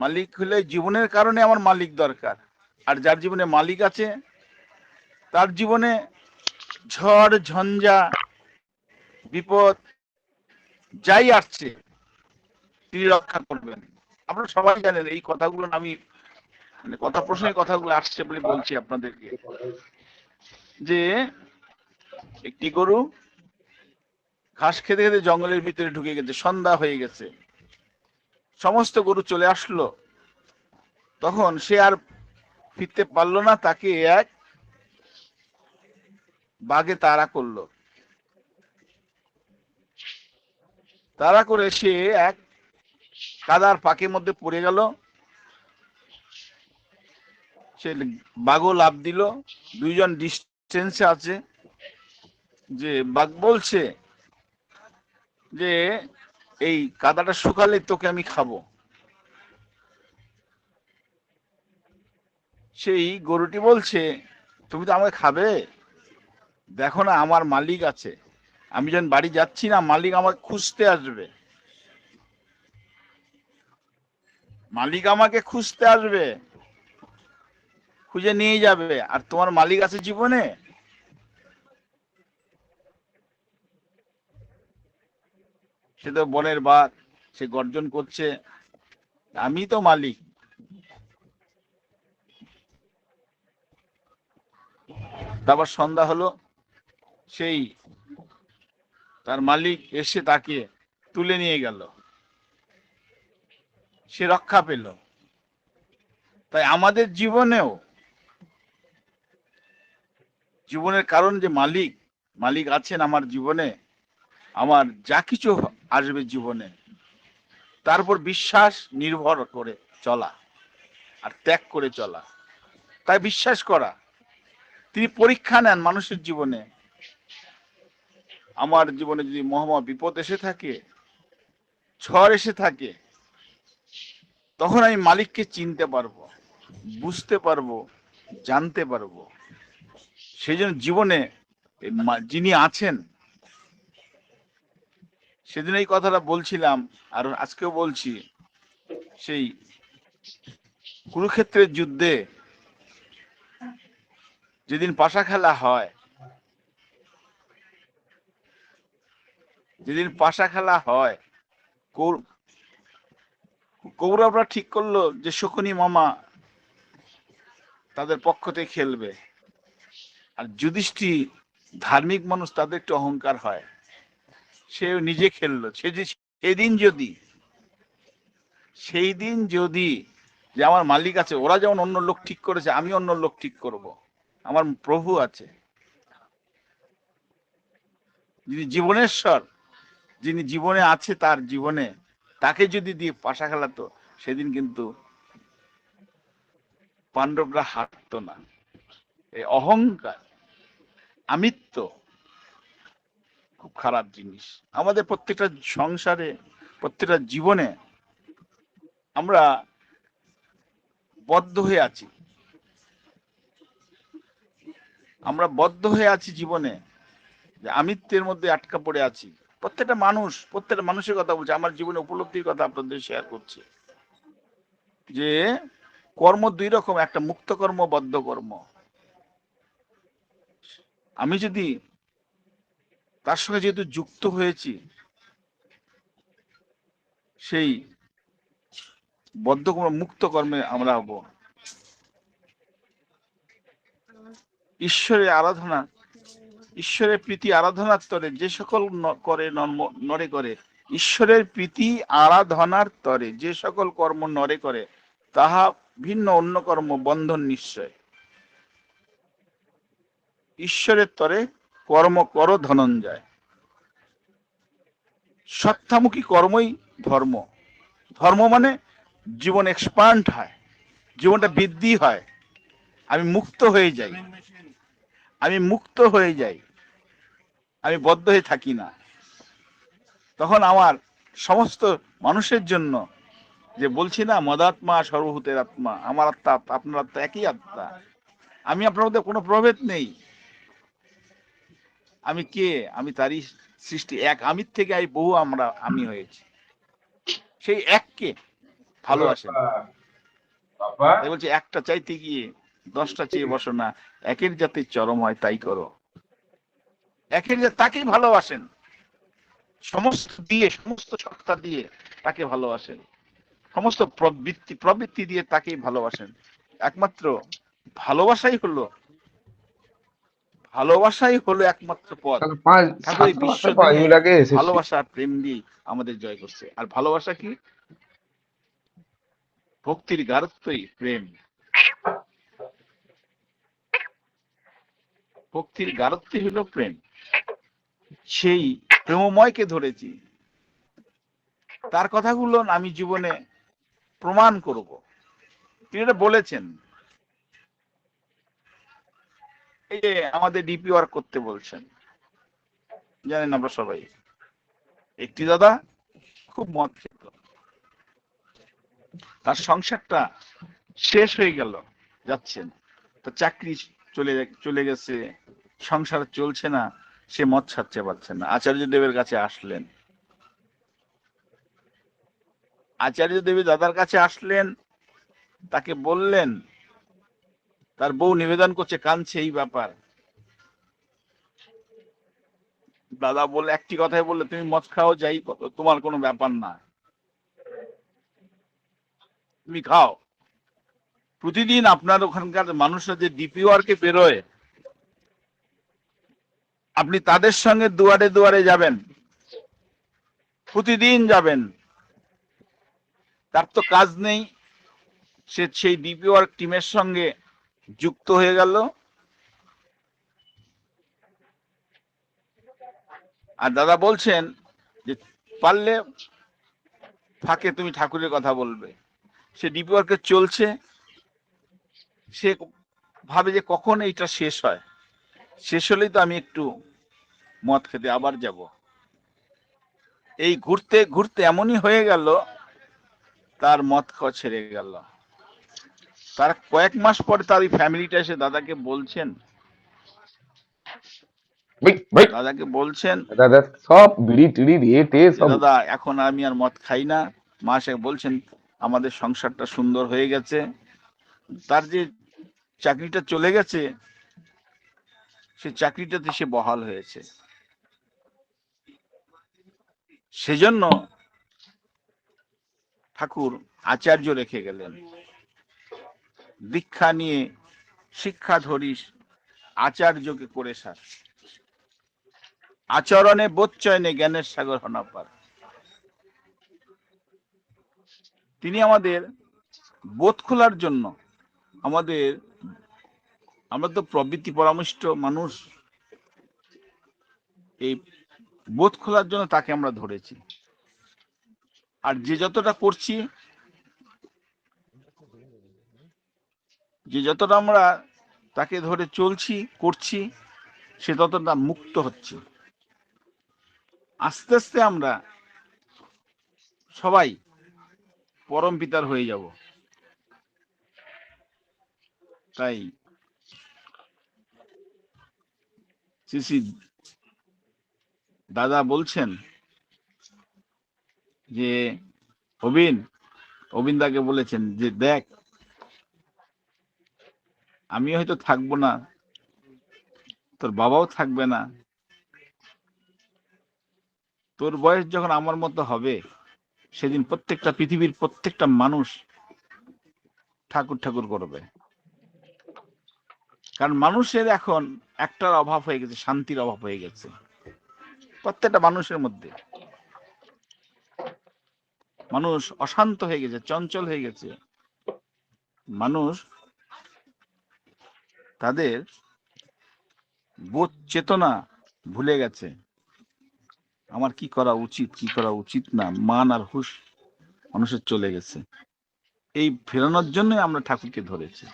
মালিক হলে জীবনের কারণে আমার মালিক দরকার। আর যার জীবনে মালিক আছে, তার জীবনে ঝড়, ঝঞ্ঝা, বিপদ, যাই আসছে, তিনি রক্ষা করবেন। আপনারা সবাই জানেন, এই কথাগুলো আমি মানে কথা প্রশ্নের কথাগুলো আসছে বলে বলছি আপনাদেরকে। যে একটি গরু ঘাস খেতে খেতে জঙ্গলের ভিতরে ঢুকে গেছে, সন্ধ্যা হয়ে গেছে। সমস্ত গরু চলে আসলো। তখন সে আর ফিরতে পারল না, তাকে এক বাঘে তাড়া করল। তারা করে সে এক কাদার পাকের মধ্যে পড়ে গেল। সে বাঘও লাভ দিল। দুইজন ডিস্টেন্সে আছে। যে বাঘ বলছে যে এই কাদাটা শুকালে তোকে আমি খাব। সেই গরুটি বলছে, তুমি তো আমাকে খাবে? দেখো না, আমার মালিক আছে। আমি যখন বাড়ি যাচ্ছি না, মালিক আমাকে খুঁজতে আসবে। মালিক আমাকে খুঁজতে আসবে। খুঁজে নিয়ে যাবে। আর তোমার মালিক আছে জীবনে? সে তো বনের বার সে গর্জন করছে, আমি তো মালিক। তারপর সন্ধ্যা হলো, সেই তার মালিক এসে তাকে তুলে নিয়ে গেল। সে রক্ষা পেল। তাই আমাদের জীবনেও জীবনের কারণ যে মালিক মালিক আছেন আমার জীবনে, আমার যা কিছু আসবে জীবনে। তারপর বিশ্বাস নির্ভর করে চলা আর ত্যাগ করে চলা। তাই বিশ্বাস করা, তিনি পরীক্ষা নেন মানুষের জীবনে। আমার জীবনে যদি মহামা বিপদ এসে থাকে, ঝড় এসে থাকে, তখন আমি মালিককে চিনতে পারব, বুঝতে পারব, জানতে পারব। সেই জন্য জীবনে যিনি আছেন সেদিন এই কথাটা বলছিলাম, আর আজকেও বলছি। সেই কুরুক্ষেত্রের যুদ্ধে যেদিন পাশা খেলা হয়, যেদিন পাশা খেলা হয় কৌরবরা ঠিক করল যে শকুনি মামা তাদের পক্ষতে খেলবে। আর যুধিষ্ঠি ধার্মিক মানুষ তাদের একটু অহংকার হয়। সে নিজে খেললো। সে যে সেদিন যদি সেই দিন যদি যে আমার মালিক আছে, ওরা যেমন অন্য লোক ঠিক করেছে, আমি অন্য লোক ঠিক করব। আমার প্রভু আছে। যিনি জীবনেশ্বর, যিনি জীবনে আছে তার জীবনে, তাকে যদি দিয়ে পাশা খেলাতো, সেদিন কিন্তু পাণ্ডবরা হারতো না। এই অহংকার, আমিত্ব খুব খারাপ জিনিস। আমাদের প্রত্যেকটা সংসারে, প্রত্যেকটা জীবনে আমরা বদ্ধ হয়ে আছি। আমরা বদ্ধ হয়ে আছি জীবনে, যে আমিত্বের মধ্যে আটকা পড়ে আছি। প্রত্যেকটা মানুষ, প্রত্যেকটা মানুষের কথা বলছে, আমার জীবনে উপলব্ধির কথা আপনাদের শেয়ার করছে। যে কর্ম দুই রকম, একটা মুক্ত কর্ম, বদ্ধ কর্ম। আমি যদি তার সঙ্গে যেহেতু যুক্ত হয়েছি, সেই বদ্ধ মুক্ত কর্মে আমরা হব। ঈশ্বরের আরাধনা, ঈশ্বরের প্রীতি আরাধনার তরে, যে সকল করে নরে করে, ঈশ্বরের প্রীতি আরাধনার তরে, যে সকল কর্ম নরে করে, তাহা ভিন্ন অন্য কর্ম বন্ধন নিশ্চয়। ঈশ্বরের তরে কর্ম কর ধনঞ্জয়। সত্তামুখী কর্মই ধর্ম। ধর্ম মানে জীবন এক্সপান্ড হয়, জীবনটা বৃদ্ধি হয়। আমি মুক্ত হয়ে যাই। আমি মুক্ত হয়ে যাই। আমি বদ্ধ হয়ে থাকি না। তখন আমার সমস্ত মানুষের জন্য যে বলছি না, মদাত্মা সর্বভূতের আত্মা, আমার আত্মা, আপনার আত্মা একই আত্মা। আমি আপনার মধ্যে কোনো প্রভেদ নেই। আমি কে? আমি তারই সৃষ্টি। এক আমির থেকে আমি বহু আমরা আমি হয়েছি। সেই এককে ভালোবাসেন। বলছে একটা চাইতে গিয়ে দশটা চেয়ে বসো না। একের যাতে চরম হয় তাই করো। একের যা তাকেই ভালোবাসেন। সমস্ত দিয়ে সমস্ত সত্তা দিয়ে তাকে ভালোবাসেন। সমস্ত প্রবৃত্তি প্রবৃত্তি দিয়ে তাকেই ভালোবাসেন। একমাত্র ভালোবাসাই হলো ভালোবাসাই হলো একমাত্র পথ। ভালোবাসা আর প্রেম দিয়ে আমাদের জয় করছে। আর ভালোবাসা কি? ভক্তির গারত্বই প্রেম। ভক্তির গারত্বই হলো প্রেম। সেই প্রেমময়কে ধরেছি। তার কথাগুলো আমি জীবনে প্রমাণ করব। তিনি এটা বলেছেন। এই যে আমাদের ডিপি ওয়ার্ক করতে বলছেন, জানেন আমরা সবাই। একটি দাদা খুব মদ খেত। তার সংসারটা শেষ হয়ে গেল, যাচ্ছেন। তো চাকরি চলে চলে গেছে। সংসার চলছে না, সে মদ ছাড়তে পারছে না। আচার্য দেবের কাছে আসলেন। আচার্য দেবী দাদার কাছে আসলেন, তাকে বললেন তার বউ নিবেদন করছে, কাঁদছে এই ব্যাপার। দাদা বলে, একটি কথাই বললে, তুমি মদ খাও, যাই তোমার কোনো ব্যাপার না। তুমি খাও। প্রতিদিন আপনার ওখানকার মানুষরা যে ডিপিওয়ারকে বেরোয়, আপনি তাদের সঙ্গে দুয়ারে দুয়ারে যাবেন। প্রতিদিন যাবেন। তার তো কাজ নেই। সে সেই ডিপিওয়ার টিমের সঙ্গে যুক্ত হয়ে গেল। আর দাদা বলছেন যে, পারলে ফাঁকে তুমি ঠাকুরের কথা বলবে। সে ডিপি ওয়ার্কে চলছে। সে ভাবে যে কখন এইটা শেষ হয়। শেষ হলেই তো আমি একটু মদ খেতে আবার যাব। এই ঘুরতে ঘুরতে এমনই হয়ে গেল, তার মদ খাওয়া ছেড়ে গেল। তার কয়েক মাস পরে তার ওই ফ্যামিলিটা এসে দাদাকে বলছেন। দাদাকে বলছেন দাদা সব বিড়ি টিড়ি দিয়ে সব। দাদা এখন আমি আর মদ খাই না। মা সে বলছেন আমাদের সংসারটা সুন্দর হয়ে গেছে। তার যে চাকরিটা চলে গেছে সে চাকরিটাতে সে বহাল হয়েছে। সেজন্য ঠাকুর আচার্য রেখে গেলেন। দীক্ষা নিয়ে শিক্ষা ধরিস, আচার্যকে করে সার। আচরণে বোধচয়নে জ্ঞানের সাগর হনাপার তিনি আমাদের বোধ খোলার জন্য আমাদের, আমরা তো প্রবৃত্তি পরামৃষ্ট মানুষ। এই বোধ খোলার জন্য তাকে আমরা ধরেছি। আর যে যতটা করছি যে যতটা আমরা তাকে ধরে চলছি, করছি, সে ততটা মুক্ত হচ্ছে। আস্তে আস্তে আমরা সবাই পরম পিতার হয়ে যাব। তাই শ্রী দাদা বলছেন যে অবিন অবিন্দাকে বলেছেন যে দেখ আমি হয়তো থাকব না। তোর বাবাও থাকবে না। তোর বয়স যখন আমার মতো হবে, সেদিন প্রত্যেকটা পৃথিবীর প্রত্যেকটা মানুষ ঠাকুর ঠাকুর করবে। কারণ মানুষের এখন একটার অভাব হয়ে গেছে, শান্তির অভাব হয়ে গেছে। প্রত্যেকটা মানুষের মধ্যে। মানুষ অশান্ত হয়ে গেছে, চঞ্চল হয়ে গেছে। মানুষ তাদের বোধ চেতনা ভুলে গেছে। আমার কি করা উচিত, কি করা উচিত না, মান আর হুশ মানুষের চলে গেছে। এই ফেরানোর জন্যই আমরা ঠাকুরকে ধরেছি।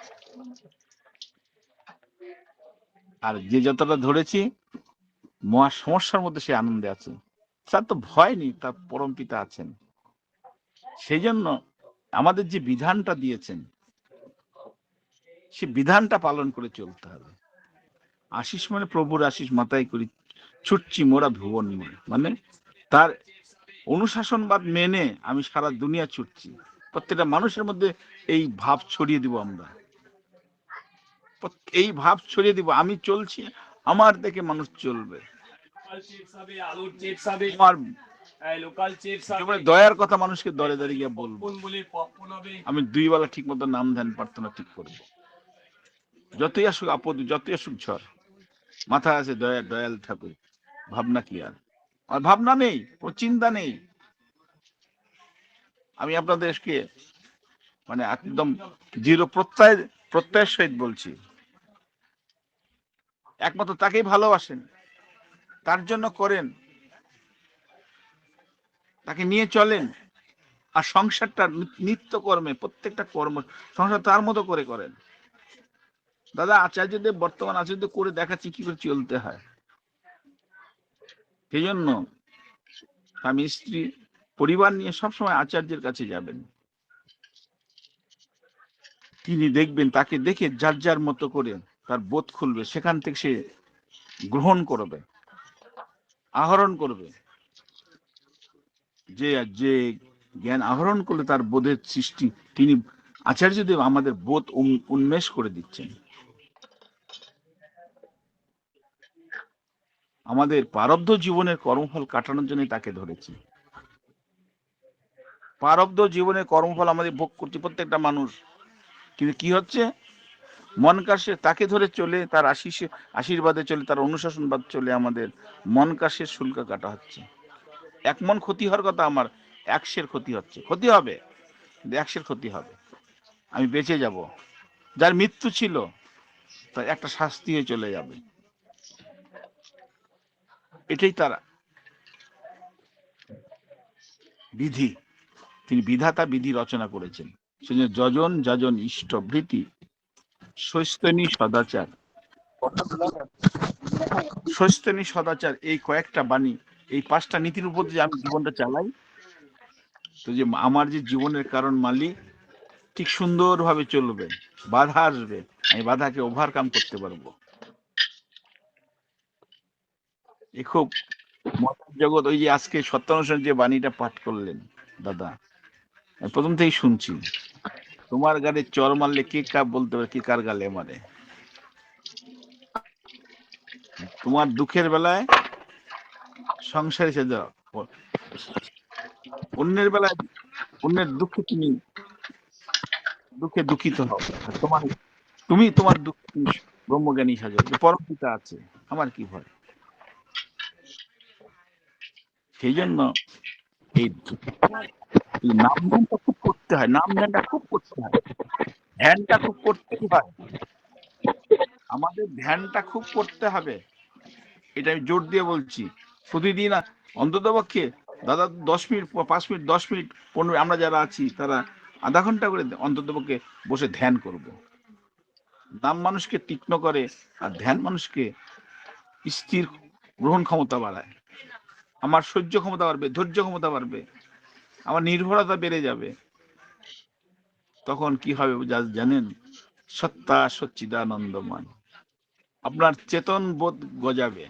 আর যে যতটা ধরেছি, মহা সমস্যার মধ্যে সে আনন্দে আছে। তার তো ভয় নেই, তার পরম পিতা আছেন। সেই জন্য আমাদের যে বিধানটা দিয়েছেন সে বিধানটা পালন করে চলতে হবে। আশিস মানে প্রভুর আশিস, মাথায় করি ছুটছি মোরা ভুবন মানে তার অনুশাসনবাদ মেনে আমি সারা দুনিয়া ছুটছি। প্রত্যেকটা মানুষের মধ্যে এই ভাব ছড়িয়ে দিব আমরা। এই ভাব ছড়িয়ে দিব, আমি চলছি, আমার দেখে মানুষ চলবে। দয়ার কথা মানুষকে দরে দরে গিয়ে বলব বলে আমি দুই বেলা ঠিক মতো নাম ধ্যান প্রার্থনা ঠিক করব। যতই আসুক আপদ, যতই আসুক ঝড় মাথা আছে দয়া দয়াল ঠাকুর। ভাবনা কি আর? আর ভাবনা নেই, কোনো চিন্তা নেই। আমি আপনাদেরকে মানে একদম জিরো প্রত্যয়, প্রত্যয়ের সহিত বলছি। একমাত্র তাকেই ভালোবাসেন। তার জন্য করেন। তাকে নিয়ে চলেন। আর সংসারটা নিত্য কর্মে, প্রত্যেকটা কর্ম সংসার তার মতো করে করেন। দাদা আচার্যদেব বর্তমান আচার্য করে দেখাচ্ছি কি করে চলতে হয়। সেই জন্য স্বামী, স্ত্রী, পরিবার নিয়ে সবসময় আচার্যের কাছে যাবেন। তিনি দেখবেন, তাকে দেখে যার যার মতো করে তার বোধ খুলবে, সেখান থেকে সে গ্রহণ করবে, আহরণ করবে। যে যে জ্ঞান আহরণ করলে তার বোধের সৃষ্টি, তিনি আচার্যদেব আমাদের বোধ উন- উন্মেষ করে দিচ্ছেন। আমাদের পারব্ধ জীবনের কর্মফল কাটানোর জন্য তাকে ধরেছি। পারব্ধ জীবনের কর্মফল আমাদের ভোগ করছে প্রত্যেকটা মানুষ। কিন্তু কি হচ্ছে? মন কাশে তাকে ধরে চলে, তার আশিসে আশীর্বাদে চলে, তার অনুশাসনবাদ চলে আমাদের মন কাশের শুল্ক কাটা হচ্ছে। এক মন ক্ষতি হওয়ার কথা আমার, একশের ক্ষতি হচ্ছে। ক্ষতি হবে একশের ক্ষতি হবে। আমি বেঁচে যাব। যার মৃত্যু ছিল, তার একটা শাস্তি হয়ে চলে যাবে। এটাই তারা। বিধি, তিনি বিধাতা বিধি রচনা করেছেন। সেজন্য যজন যজন ইষ্টভৃতি স্বস্তনী সদাচার। স্বস্তনী সদাচার, এই কয়েকটা বাণী, এই পাঁচটা নীতির উপর যে আমি জীবনটা চালাই। তো যে আমার যে জীবনের কারণ মালিক, ঠিক সুন্দরভাবে চলবে, বাধা আসবে, আমি বাধাকে ওভারকাম করতে পারব। এ খুব জগৎ, ওই যে আজকে সত্যানুষ্ঠান যে বাণীটা পাঠ করলেন, দাদা। প্রথম থেকেই শুনছি। তোমার গালে চর মারলে কে কা বলতে পারে, কে কার গালে মারে? তোমার দুঃখের বেলায় সংসারে সে অন্যের বেলায় অন্যের দুঃখে তুমি, দুঃখে দুঃখিত হও। তোমার, তুমি তোমার দুঃখ ব্রহ্মজ্ঞানী সাজো পরম পিতা আছে, আমার কি ভয়? সেই জন্য এই নাম ধ্যানটা খুব করতে হয়, নাম ধ্যানটা খুব করতে হয়। ধ্যানটা খুব করতেই হয়। আমাদের ধ্যানটা খুব করতে হবে। এটা আমি জোর দিয়ে বলছি। প্রতিদিন অন্তত পক্ষে দাদা দশ মিনিট, পাঁচ মিনিট, দশ মিনিট, পনেরো আমরা যারা আছি, তারা আধা ঘণ্টা করে অন্তত পক্ষে বসে ধ্যান করব। নাম মানুষকে তীক্ষ্ণ করে আর ধ্যান মানুষকে স্থির গ্রহণ ক্ষমতা বাড়ায়। আমার সহ্য ক্ষমতা বাড়বে, ধৈর্য ক্ষমতা বাড়বে, আমার নির্ভরতা বেড়ে যাবে। তখন কি হবে যা- জানেন? সত্তা সচ্চিদানন্দমান আপনার চেতন বোধ গজাবে।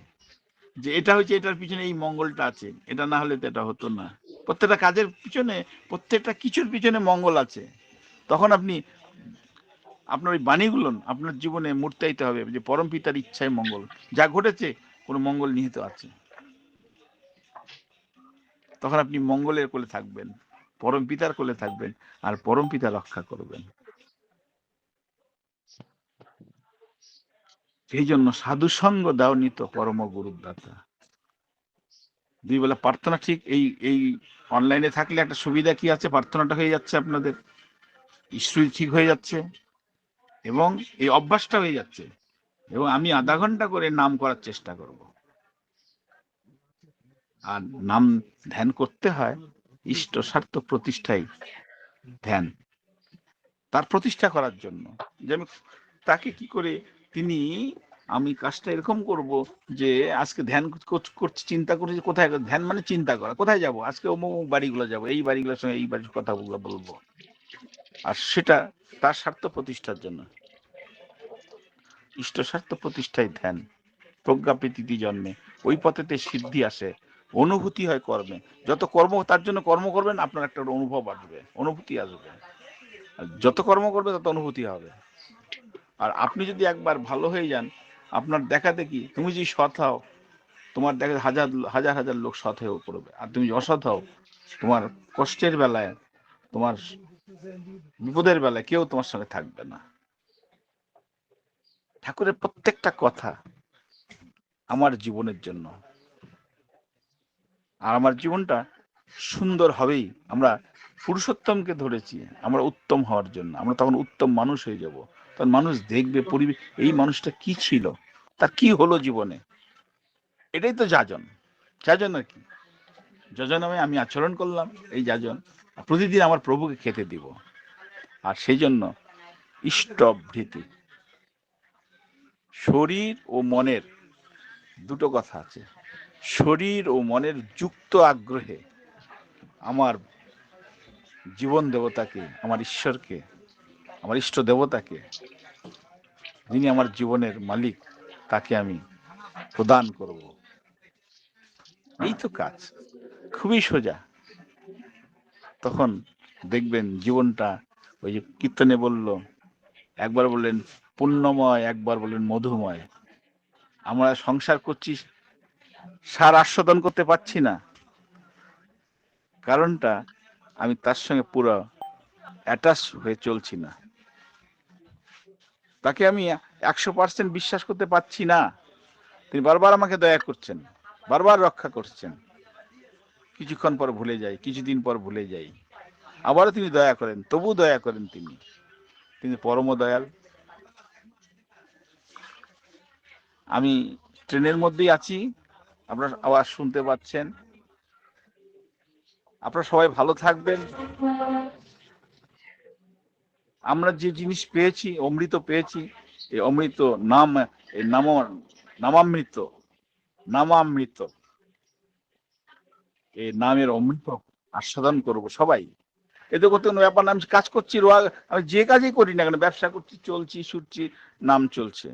যে এটা হচ্ছে এটার পিছনে এই মঙ্গলটা আছে। এটা না হলে তো এটা হতো না। প্রত্যেকটা কাজের পিছনে, প্রত্যেকটা কিছুর পিছনে মঙ্গল আছে। তখন আপনি, আপনার ওই বাণীগুলো, আপনার জীবনে মূর্তাইতে হবে যে পরম পিতার ইচ্ছায় মঙ্গল। যা ঘটেছে, কোনো মঙ্গল নিহিত আছে। তখন আপনি মঙ্গলের কোলে থাকবেন, পরম পিতার কোলে থাকবেন, আর পরম পিতা রক্ষা করবেন। সেই জন্য সাধু সঙ্গ দাও নিত পরম গুরুদাতা। দুই বেলা প্রার্থনা ঠিক, এই এই অনলাইনে থাকলে একটা সুবিধা কি আছে? প্রার্থনাটা হয়ে যাচ্ছে আপনাদের। ঈশ্বর ঠিক হয়ে যাচ্ছে। এবং এই অভ্যাসটা হয়ে যাচ্ছে। এবং আমি আধা ঘণ্টা করে নাম করার চেষ্টা করব। আর নাম ধ্যান করতে হয় ইষ্ট স্বার্থ প্রতিষ্ঠাই ধ্যান। তার প্রতিষ্ঠা করার জন্য। যে আমি তাকে কি করে তিনি আমি কাজটা এরকম করব যে আজকে ধ্যান করছি চিন্তা করছি কোথায় ধ্যান মানে চিন্তা করা। কোথায় যাব? আজকে অমুক বাড়িগুলো যাব, এই বাড়িগুলোর সঙ্গে এই বাড়ির কথাগুলো বলব আর সেটা তার স্বার্থ প্রতিষ্ঠার জন্য। ইষ্ট স্বার্থ প্রতিষ্ঠায় ধ্যান। প্রজ্ঞা প্রীতি জন্মে। ওই পথেতে সিদ্ধি আসে। অনুভূতি হয় কর্মে। যত কর্ম, তার জন্য কর্ম করবেন, আপনার একটা অনুভব আসবে, অনুভূতি আসবে। যত কর্ম করবে, তত অনুভূতি হবে। আর আপনি যদি একবার ভালো হয়ে যান, আপনার দেখা দেখি, তুমি যদি সৎ হও, তোমার দেখা হাজার হাজার হাজার লোক সৎ হয়ে পড়বে। আর তুমি অসৎ হও, তোমার কষ্টের বেলায়, তোমার বিপদের বেলায় কেউ তোমার সঙ্গে থাকবে না। ঠাকুরের প্রত্যেকটা কথা আমার জীবনের জন্য। আর আমার জীবনটা সুন্দর হবেই। আমরা পুরুষোত্তমকে ধরেছি, আমরা উত্তম হওয়ার জন্য। আমরা তখন উত্তম মানুষ হয়ে যাব। তখন মানুষ দেখবে পরিবেশ এই মানুষটা কি ছিল? তার কি হলো জীবনে? এটাই তো যাজন। যাজন আর কি। যজন আমি আমি আচরণ করলাম, এই যাজন। প্রতিদিন আমার প্রভুকে খেতে দিব। আর সেই জন্য ইষ্টভৃতি। শরীর ও মনের দুটো কথা আছে। শরীর ও মনের যুক্ত আগ্রহে আমার জীবন দেবতাকে, আমার ঈশ্বরকে, আমার ইষ্ট দেবতাকে, যিনি আমার জীবনের মালিক, তাকে আমি প্রদান করব। এই তো কাজ, খুবই সোজা। তখন দেখবেন জীবনটা ওই যে কীর্তনে বলল, একবার বললেন পুণ্যময়, একবার বললেন মধুময়। আমরা সংসার করছি সার আস্বাদন করতে পারছি না। কারণটা আমি তার সঙ্গে পুরো অ্যাটাচ হয়ে চলছি না। তাকে আমি একশো পার্সেন্ট বিশ্বাস করতে পারছি না। তিনি বারবার আমাকে দয়া করছেন, বারবার রক্ষা করছেন। কিছুক্ষণ পর ভুলে যাই, কিছুদিন পর ভুলে যাই। আবারও তিনি দয়া করেন তবু দয়া করেন তিনি। তিনি পরম দয়াল। আমি ট্রেনের মধ্যেই আছি। আপনারা আওয়াজ শুনতে পাচ্ছেন? আপনারা সবাই ভালো থাকবেন। আমরা যে জিনিস পেয়েছি, অমৃত পেয়েছি, এই অমৃত নাম, এই নাম, নামামৃত নামামৃত। এই নামের অমৃত আস্বাদন করব সবাই। এতে করতে কোনো ব্যাপার না, আমি কাজ করছি, রোয়া, আমি যে কাজই করি না কেন, ব্যবসা করছি, চলছি, ছুটছি, নাম চলছে।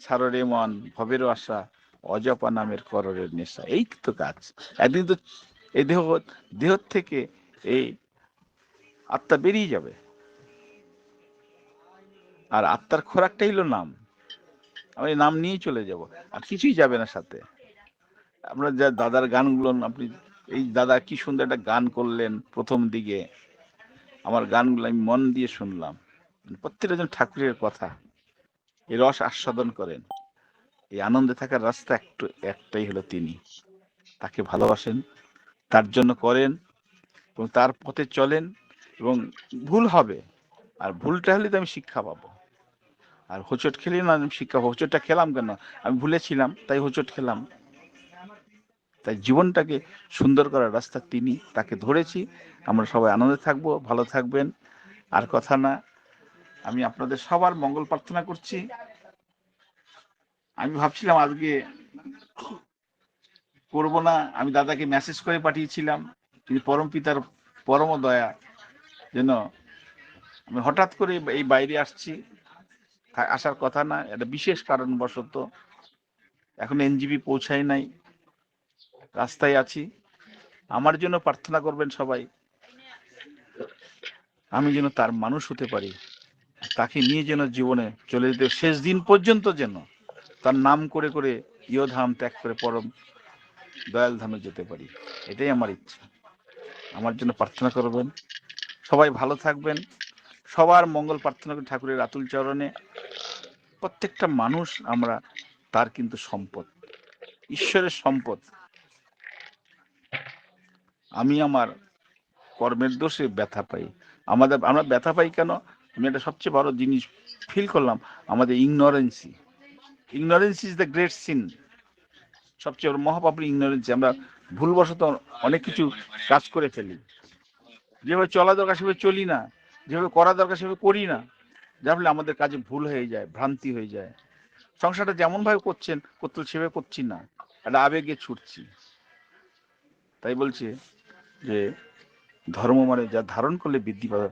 ছাড়রে মন, ভবেরও আশা। অজপা নামের কররের নেশা। এই তো কাজ। একদিন তো এই দেহ দেহ থেকে এই আত্মা বেরিয়ে যাবে। আর আত্মার খোরাকটাই হলো নাম। আমি নাম নিয়েই চলে যাব। আর কিছুই যাবে না সাথে। আমরা যা দাদার গানগুলো, আপনি এই দাদা কি সুন্দর একটা গান করলেন প্রথম দিকে। আমার গানগুলো আমি মন দিয়ে শুনলাম। প্রত্যেকটা ঠাকুরের কথা। এই রস আস্বাদন করেন। এই আনন্দে থাকার রাস্তা একটু, একটাই হলো তিনি। তাকে ভালোবাসেন, তার জন্য করেন এবং তার পথে চলেন এবং ভুল হবে। আর ভুলটা হলে তো আমি শিক্ষা পাবো। আর হোঁচট খেলে না আমি শিক্ষা হোঁচটটা খেলাম কেন? আমি ভুলেছিলাম তাই হোঁচট খেলাম। তাই জীবনটাকে সুন্দর করার রাস্তা তিনি, তাকে ধরেছি। আমরা সবাই আনন্দে থাকব, ভালো থাকবেন। আর কথা না, আমি আপনাদের সবার মঙ্গল প্রার্থনা করছি। আমি ভাবছিলাম আজকে করব না। আমি দাদাকে মেসেজ করে পাঠিয়েছিলাম। তিনি পরম পিতার পরম দয়া। যেন আমি হঠাৎ করে এই বাইরে আসছি। আসার কথা না, এটা বিশেষ কারণবশত। এখন এনজিবি পৌঁছায় নাই। রাস্তায় আছি। আমার জন্য প্রার্থনা করবেন সবাই। আমি যেন তার মানুষ হতে পারি। তাকে নিয়ে যেন জীবনে চলে যেতে শেষ দিন পর্যন্ত যেন তার নাম করে করে ইয়ধাম ত্যাগ করে পরম দয়াল ধামে যেতে পারি। এটাই আমার ইচ্ছা। আমার জন্য প্রার্থনা করবেন। সবাই ভালো থাকবেন। সবার মঙ্গল প্রার্থনা করি ঠাকুরের আতুল চরণে। প্রত্যেকটা মানুষ আমরা তার কিন্তু সম্পদ। ঈশ্বরের সম্পদ। আমি আমার কর্মের দোষে ব্যথা পাই। আমাদের, আমরা ব্যথা পাই কেন? আমি একটা সবচেয়ে বড় জিনিস ফিল করলাম। আমাদের ignorance ignorance is the great sin সবচেয়ে বড় মহাপাপের ইগনোরেন্সি আমরা ভুলবশত অনেক কিছু কাজ করে ফেলি। যেভাবে চলা দরকার, সেভাবে চলি না। যেভাবে করা দরকার, সেভাবে করি না। যার ফলে আমাদের কাজে ভুল হয়ে যায়, ভ্রান্তি হয়ে যায়। সংসারটা যেমন ভাবে করছেন, করতে সেভাবে করছি না। একটা আবেগে ছুটছি। তাই বলছে যে, ধর্ম মানে যা ধারণ করলে বৃদ্ধি পাবে।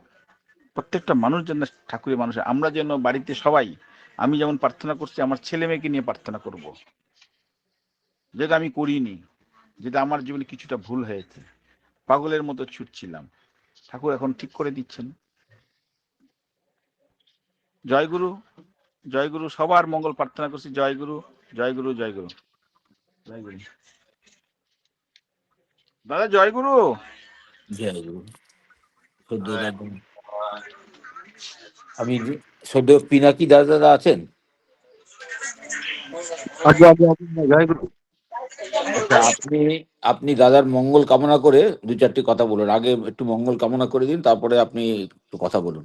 প্রত্যেকটা মানুষ যেন ঠাকুরের মানুষ আমরা যেন বাড়িতে সবাই আমি যেমন প্রার্থনা করছি আমার ছেলে মেয়েকে নিয়ে প্রার্থনা করব। যেটা আমি করিনি যেটা আমার জীবনে কিছুটা ভুল হয়েছে। পাগলের মতো ছুটছিলাম। ঠাকুর এখন ঠিক করে দিচ্ছেন। জয়গুরু জয়গুরু সবার মঙ্গল প্রার্থনা করছি। জয়গুরু জয়গুরু জয়গুরু। জয়গুরু। দাদা জয়গুরু? জয় গুরু সদ্য দাদা আমি সদ্য পিনাকি দাদা দাদা আছেন? আচ্ছা আপনি আপনি দাদার মঙ্গল কামনা করে দু চারটি কথা বলুন। আগে একটু মঙ্গল কামনা করে দিন তারপরে আপনি একটু কথা বলুন।